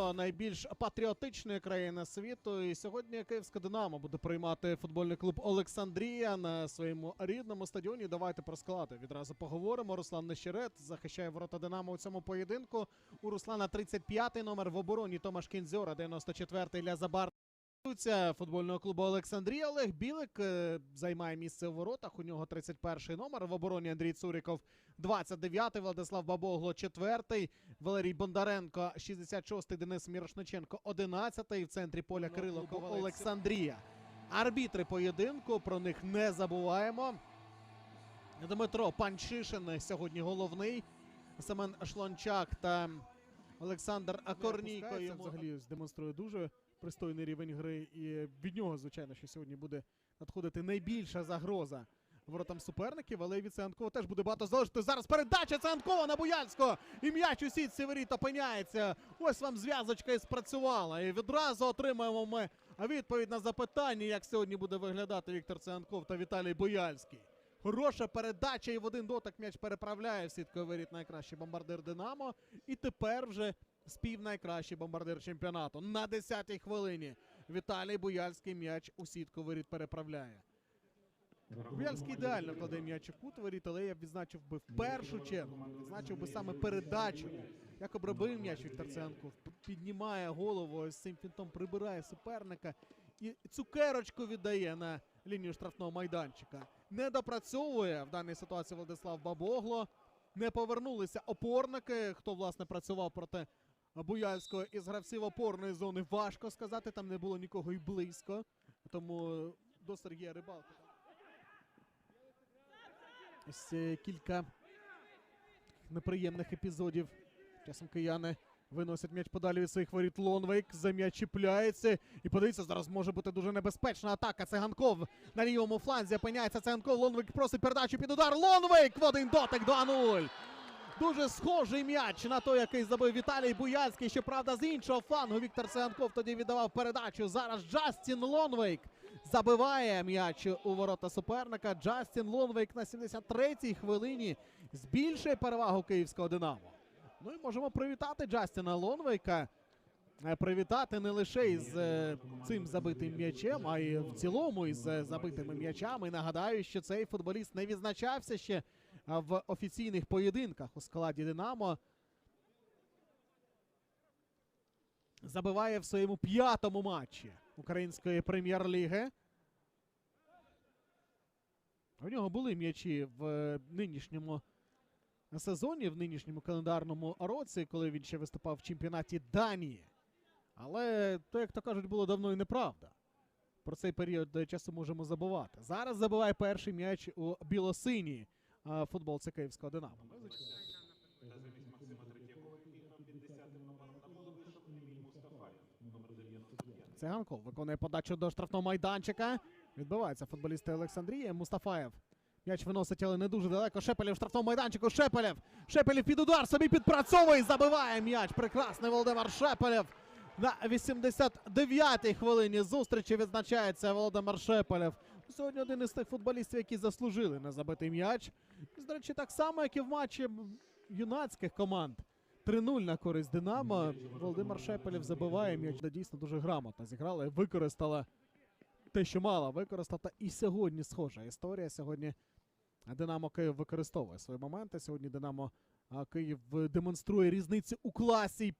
найбільш патріотичної країни світу. І сьогодні Київська Динамо буде приймати футбольний клуб Олександрія на своєму рідному стадіоні. Давайте про склади відразу поговоримо. Руслан Нещерет захищає ворота Динамо у цьому поєдинку. У Руслана 35-й номер в обороні Томаш Кінзьора, 94-й Ля Забар. Футбольного клубу Олександрія Олег Білик е, займає місце у воротах. У нього 31-й номер. В обороні Андрій Цуріков 29-й, Владислав Бабогло 4-й, Валерій Бондаренко 66-й, Денис Мірошниченко 11-й. В центрі поля Кирило Олександрія. Арбітри поєдинку, про них не забуваємо. Дмитро Панчишин сьогодні головний. Семен Шлончак та Олександр Корнійко йому взагалі демонструє дуже пристойний рівень гри. І від нього, звичайно, що сьогодні буде надходити найбільша загроза воротам суперників, але від Ценкова теж буде багато залежати. Зараз передача Ценкова на Буяльського. І м'яч у сітці воріт опиняється. Ось вам зв'язочка і спрацювала. І відразу отримаємо ми відповідь на запитання, як сьогодні буде виглядати Віктор Ценков та Віталій Буяльський. Хороша передача і в один дотик м'яч переправляє в сітку воріт найкращий бомбардир Динамо. І тепер вже спів найкращий бомбардир чемпіонату. На 10-й хвилині Віталій Буяльський м'яч у сітку воріт переправляє. Буяльський ідеально кладе м'яч у кут воріт, але я б відзначив би в першу чергу. Відзначив би саме передачу. Як обробив м'яч Віктор Ценков, піднімає голову, ось цим фінтом прибирає суперника і цукерочку віддає на лінію штрафного майданчика. Не допрацьовує в даній ситуації Владислав Бабогло. Не повернулися опорники. Хто власне працював проти Буяльського із гравців опорної зони, важко сказати. Там не було нікого і близько. Тому до Сергія Рибалки. Ось е, кілька неприємних епізодів. Часом кияни виносять м'яч подалі від своїх воріт. Лонвейк за м'яч чіпляється. І подивіться, зараз може бути дуже небезпечна атака. Циганков на лівому фланзі опиняється. Циганков. Лонвейк просить передачу під удар. Лонвейк в один дотик 2-0. Дуже схожий м'яч на той, який забив Віталій Буяльський. Щоправда, з іншого флангу Віктор Циганков тоді віддавав передачу. Зараз Джастін Лонвейк забиває м'яч у ворота суперника. Джастін Лонвейк на 73-й хвилині збільшує перевагу київського Динамо. Ну і можемо привітати Джастіна Лонвейка. Е, Привітати не лише із е, цим забитим м'ячем, а й в цілому із е, забитими м'ячами. Нагадаю, що цей футболіст не відзначався ще в офіційних поєдинках у складі Динамо. Забиває в своєму п'ятому матчі української прем'єр-ліги. У нього були м'ячі в е, нинішньому сезоні, в нинішньому календарному році, коли він ще виступав в чемпіонаті Данії. Але то, як то кажуть, було давно і неправда. Про цей період е, часу можемо забувати. Зараз забиває перший м'яч у білосиній а, футболці Київського Динамо. Циганков виконує подачу до штрафного майданчика. Відбиваються футболісти Олександрії. Мустафаєв. М'яч виносить, але не дуже далеко. Шепелєв в штрафному майданчику. Шепелєв. Шепелєв під удар собі підпрацьовує. Забиває м'яч. Прекрасний Володимир Шепелєв. На 89-й хвилині зустрічі відзначається Володимир Шепелєв. Сьогодні один із тих футболістів, які заслужили на забитий м'яч. До речі, так само, як і в матчі юнацьких команд. 3-0 на користь Динамо. Володимир Шепелєв забиває м'яч. Дійсно дуже грамотно зіграла і використала те, що мала використати. І сьогодні схожа історія. Сьогодні Динамо Київ використовує свої моменти. Сьогодні Динамо Київ демонструє різницю у класі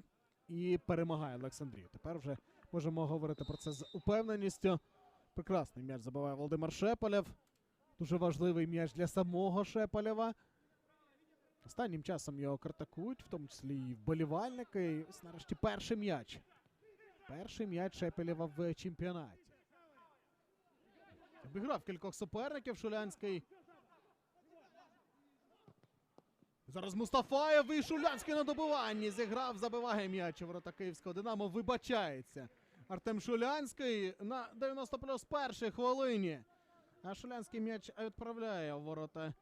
і перемагає Олександрію. Тепер вже можемо говорити про це з упевненістю. Прекрасний м'яч забиває Володимир Шепелєв. Дуже важливий м'яч для самого Шепелєва. Останнім часом його критикують, в тому числі і вболівальники. І ось нарешті перший м'яч. Перший м'яч Шепелєва в чемпіонаті. Обіграв кількох суперників Шулянський. Зараз Мустафаєв і Шулянський на добиванні. Зіграв, забиває м'яч ворота Київського Динамо. Вибачається. Артем Шулянський на 90 плюс першій хвилині. А Шулянський м'яч відправляє у ворота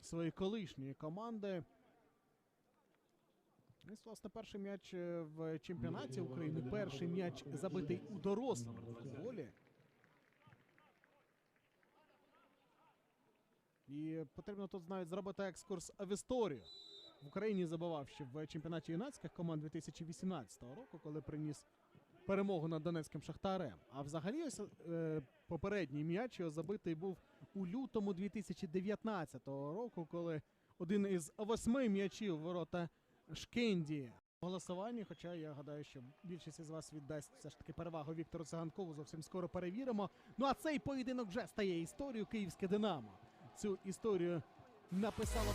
своєї колишньої команди. Ось, власне, перший м'яч е, в чемпіонаті України. Перший м'яч забитий у дорослому футболі. І потрібно тут навіть зробити екскурс в історію. в Україні забивав ще в чемпіонаті юнацьких команд 2018 року, коли приніс перемогу над Донецьким Шахтарем. А взагалі ось е, попередній м'яч його забитий був у лютому 2019 року, коли один із восьми м'ячів ворота Шкенді голосуванні. Хоча я гадаю, що більшість із вас віддасть все ж таки перевагу Віктору Циганкову. Зовсім скоро перевіримо. Ну а цей поєдинок вже стає історією Київське Динамо. Цю історію написала